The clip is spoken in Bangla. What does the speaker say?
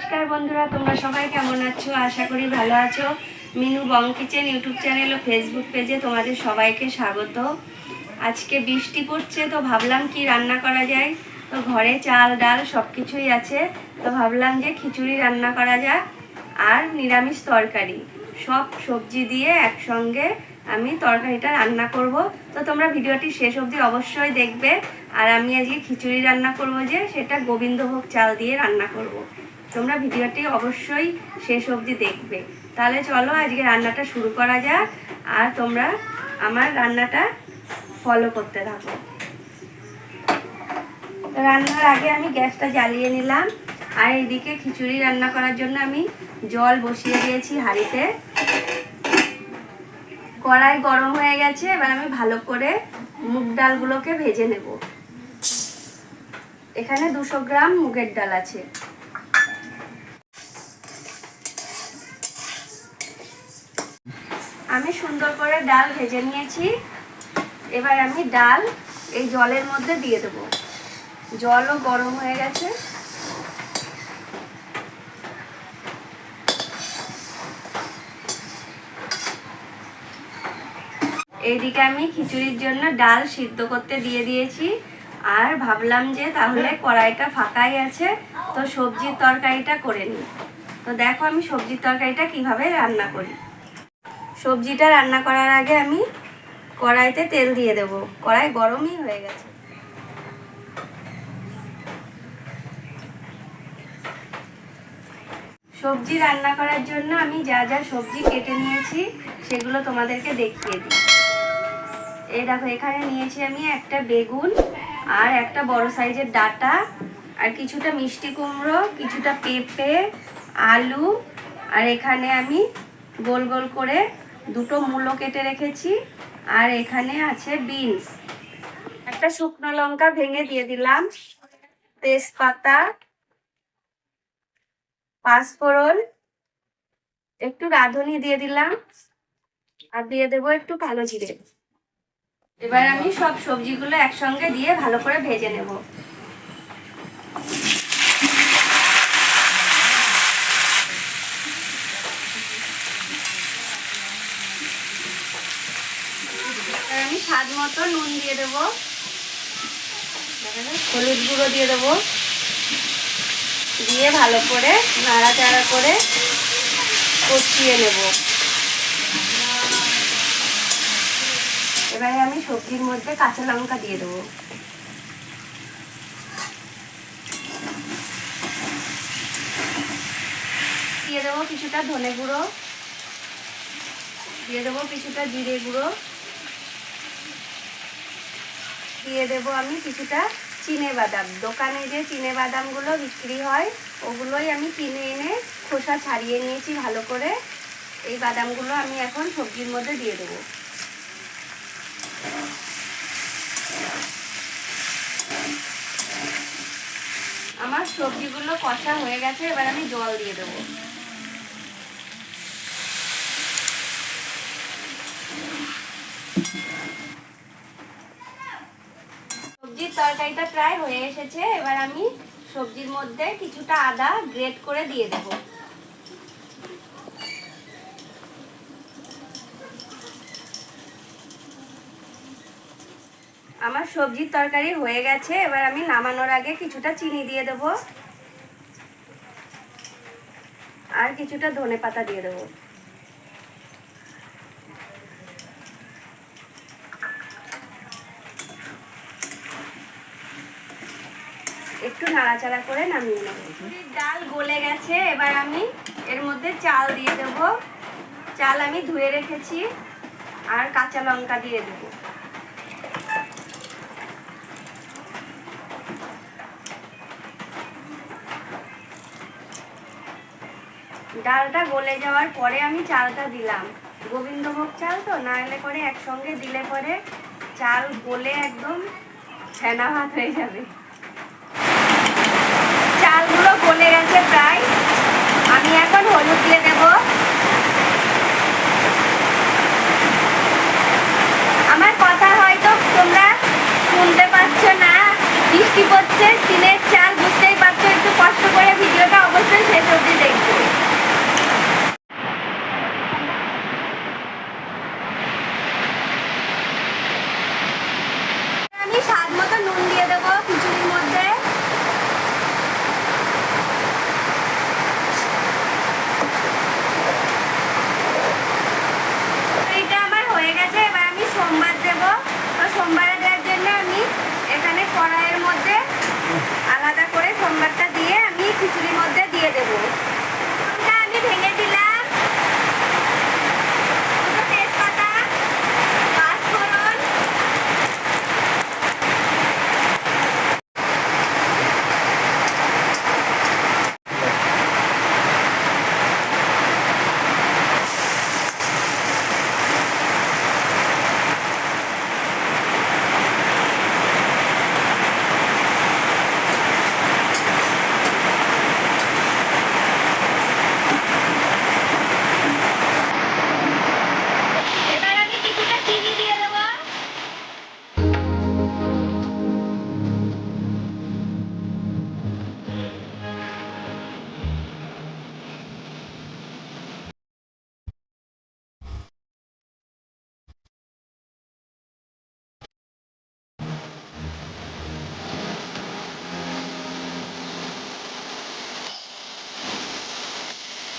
নমস্কার বন্ধুরা, তোমরা সবাই কেমন আছো? আশা করি ভালো আছো। Minu Bong kitchen YouTube channel ও ফেসবুক পেজে তোমাদের সবাইকে স্বাগত। আজকে বৃষ্টি পড়ছে, তো ভাবলাম কি রান্না করা যায়। তো ঘরে চাল, ডাল সব কিছুই আছে। তো ভাবলাম যে খিচুড়ি রান্না করা যাক আর নিরামিষ তরকারি। সব সবজি দিয়ে একসঙ্গে আমি তরকারিটা রান্না করব। তো তোমরা ভিডিওটি শেষ অবধি অবশ্যই দেখবে। আর আমি আজকে খিচুড়ি রান্না করব যে, সেটা গোবিন্দভোগ চাল দিয়ে রান্না করব। তোমরা ভিডিওটি অবশ্যই শেষ অবধি দেখবে। তাহলে চলো আজকে রান্নাটা শুরু করা যাক আর তোমরা আমার রান্নাটা ফলো করতে থাকো। রান্নার আগে আমি গ্যাসটা জ্বালিয়ে নিলাম। আর এইদিকে খিচুড়ি রান্না করার জন্য আমি জল বসিয়ে দিয়েছি হাঁড়িতে। কড়াই গরম হয়ে গেছে, এবার আমি ভালো করে মুগ ডালগুলোকে ভেজে নেব। এখানে দুশো গ্রাম মুগের ডাল আছে। আমি সুন্দর করে ডাল ভেজে নিয়েছি। এবার আমি ডাল এই জলের মধ্যে দিয়ে দেবো। জলও গরম হয়ে গেছে। এইদিকে আমি খিচুড়ির জন্য ডাল সিদ্ধ করতে দিয়ে দিয়েছি। আর ভাবলাম যে তাহলে কড়াইটা ফাঁকাই আছে, তো সবজির তরকারিটা করে নিই। তো দেখো আমি সবজির তরকারিটা কীভাবে রান্না করি। সবজিটা রান্না করার আগে আমি কড়াইতে তেল দিয়ে দেবো। কড়াই গরমই হয়ে গেছে। সবজি রান্না করার জন্য আমি যা যা সবজি কেটে নিয়েছি, সেগুলো তোমাদেরকে দেখিয়ে দিই। এই দেখো, এখানে নিয়েছি আমি একটা বেগুন আর একটা বড় সাইজের ডাটা আর কিছুটা মিষ্টি কুমড়ো, কিছুটা পেঁপে, আলু আর এখানে আমি গোল গোল করে দুটো মূলো কেটে রেখেছি, আর এখানে আছে বিনস। একটা শুকনো লঙ্কা ভেঙে দিয়ে দিলাম, তেজপাতা, পাঁচফোড়ন, একটু রাঁধুনি দিয়ে দিলাম, আর দিয়ে দেবো একটু কালো জিরে। এবার আমি সব সবজিগুলো একসঙ্গে দিয়ে ভালো করে ভেজে নেব এবার আমি স্বাদ মতো নুন দিয়ে দেবো। হলুদ গুঁড়ো দিয়ে দেবো। দিয়ে ভালো করে নাড়াচাড়া করে কষিয়ে নেব। এবারে আমি সবজির মধ্যে কাঁচা লঙ্কা দিয়ে দেবো। দিয়ে দেবো কিছুটা ধনে গুঁড়ো। দিয়ে দেবো কিছুটা জিরে গুঁড়ো। দিয়ে দেবো আমি কিছুটা চিনে বাদাম। দোকানে যে চিনে বাদামগুলো বিক্রি হয়, ওগুলোই আমি কিনে এনে খোসা ছাড়িয়ে নিয়েছি ভালো করে। এই বাদামগুলো আমি এখন সবজির মধ্যে দিয়ে দেবো। আমার সবজিগুলো কষা হয়ে গেছে, এবার আমি জল দিয়ে দেবো সবজির তরকারিটা প্রায় হয়ে এসেছে, এবার আমি সবজির মধ্যে কিছুটা আদা গ্রেট করে দিয়ে দেব। আমার সবজির তরকারি হয়ে গেছে, এবার আমি নামানোর আগে কিছুটা চিনি দিয়ে দেব। আর কিছুটা ধনে পাতা দিয়ে দেবো। একটু নাড়াচাড়া করে নামিয়ে নেব। ডাল গলে গেছে, এবার আমি এর মধ্যে চাল দিয়ে দেব। চাল আমি ধুয়ে রেখেছি আর কাঁচা লঙ্কা দিয়ে দেব। ডালটা গলে যাওয়ার পরে আমি চালটা দিলাম। গোবিন্দভোগ চাল তো, না এলে করে একসঙ্গে দিলে পরে চাল গলে একদম ফেনা ভাত হয়ে যাবে। Sini, sini.